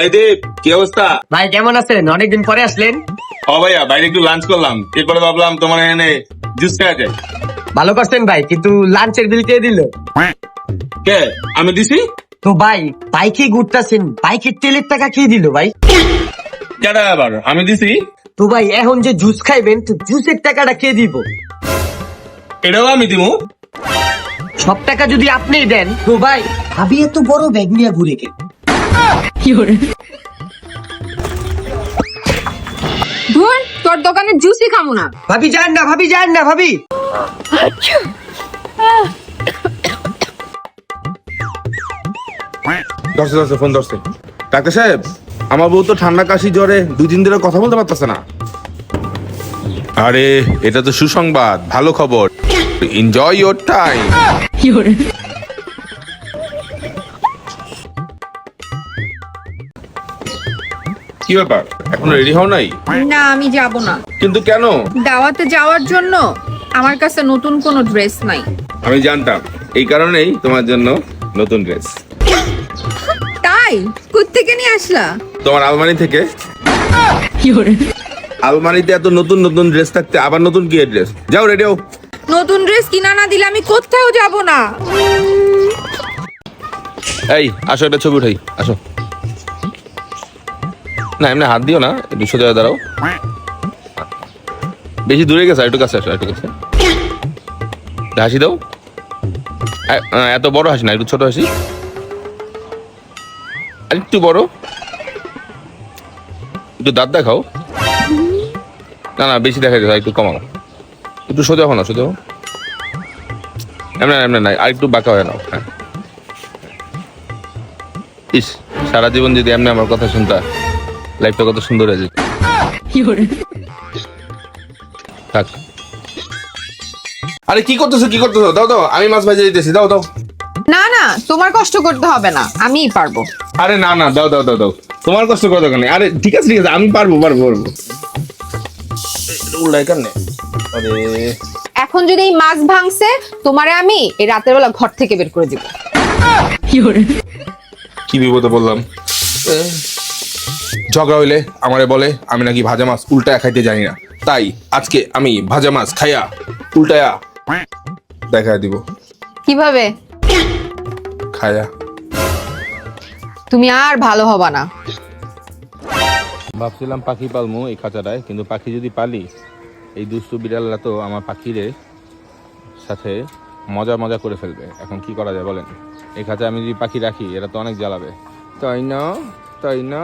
এই দীপ কি অবস্থা? ভাই কেমন আছেন? অনেকদিন পরে আসলেন। ও ভাইয়া বাইরে একটু লাঞ্চ করলাম। এরপরে ভাবলাম তোমার এখানে জুস খাওয়া যায়। ভালো করছেন ভাই কিন্তু লাঞ্চের বিল কে দিল? কে? আমি দিছি? তো ভাই বাইকে ঘুরতেছেন? বাইকের তেলের টাকা কে দিল ভাই? কেডা আবার? আমি দিছি। তো ভাই এখন যে জুস খাইবেন তো জুসের টাকাটা কে দিব? এটাও আমি দিমু। সব টাকা যদি আপনি দেন তো ভাই ভাবি এত বড় ব্যাগ নিয়ে ঘুরে কে ধুর তোর দোকানে জুসই খামু না। ভাবি যান না ভাবি যান না ভাবি। ধরছে ধরছে ফোন ডাক্তার সাহেব আমার বউ তো ঠান্ডা কাশি জ্বরে দুই দিন ধরে কথা বলতে পারতেছে না। আরে এটা তো সুসংবাদ ভালো খবর। এনজয় ইয়োর টাইম কি ব্যাপার? এখন রেডি হও নাই? না আমি যাব না। কিন্তু কেন? দাওয়াতে যাওয়ার জন্য আমার কাছে নতুন কোনো ড্রেস নাই। আমি জানতাম এই কারণেই তোমার জন্য নতুন ড্রেস তাই? থেকে নিয়ে আসলা? তোমার আলমারি থেকে। আলমারিতে এত নতুন নতুন ড্রেস থাকতে আবার নতুন কি ড্রেস যাও রেডি হও। নতুন ড্রেস কিনা না দিলে আমি কোথাও যাব না। এই আসো একটা ছবি উঠাই। আসো। না, এমনি হাত দিও না, একটু সোজা দাঁড়াও। বেশি দূরে গেছে একটু কাছে আসো একটু কাছে। হাসি দাও। এত বড় হাসি না, একটু ছোট হাসি। একটু বড়। একটু দাঁত দেখাও। না না, বেশি দেখা যায় একটু কমাও একটু সোজা হও না, সোজা হও। এমনি এমনি নাই আর একটু বাঁকা হয়ে নাও হ্যাঁ। ইস, সারা জীবন যদি এমনি আমার কথা শুনতা। লাইফটা কত সুন্দর হয়ে যেত থাক। আরে কি করতেছো কি করতেছো? দাও দাও আমি মাছ ভাজে দিতেছি দাও দাও। না না তোমার কষ্ট করতে হবে না আমিই পারব। আরে না না দাও দাও দাও দাও। তোমার কষ্ট কত কেন আরে ঠিক আছে ঠিক আছে আমি পারব পারব পারব। উল্লাই কেন আরে। এখন যদি এই মাছ ভাঙছে তোমারে আমি এই রাতের বেলা ঘর থেকে বের করে দিব। কি বিপদে বললাম ঝগড়া হইলে আমারে বলে আমি নাকি ভাজা মাছ উল্টায়া খাইতে জানি না। তাই আজকে আমি ভাজা মাছ খাইয়া উল্টায়া দেখা দিব। কীভাবে? খায়া। তুমি আর ভালো হবা না। ভাবছিলাম পাখি পালমু এই খাঁচাটায় কিন্তু পাখি যদি পালি এই দুষ্টু বিড়ালরা তো আমার পাখিরে সাথে মজা মজা করে ফেলবে। এখন কি করা যায় বলেন? এই খাঁচায় আমি যদি পাখি রাখি এরা তো অনেক জ্বালাবে। তাই না? তাই না?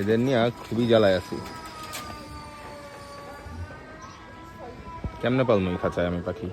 এদের নিয়ে খুবই জ্বালায় আছি। কেমনে পালমই খাঁচায় আমি পাখি?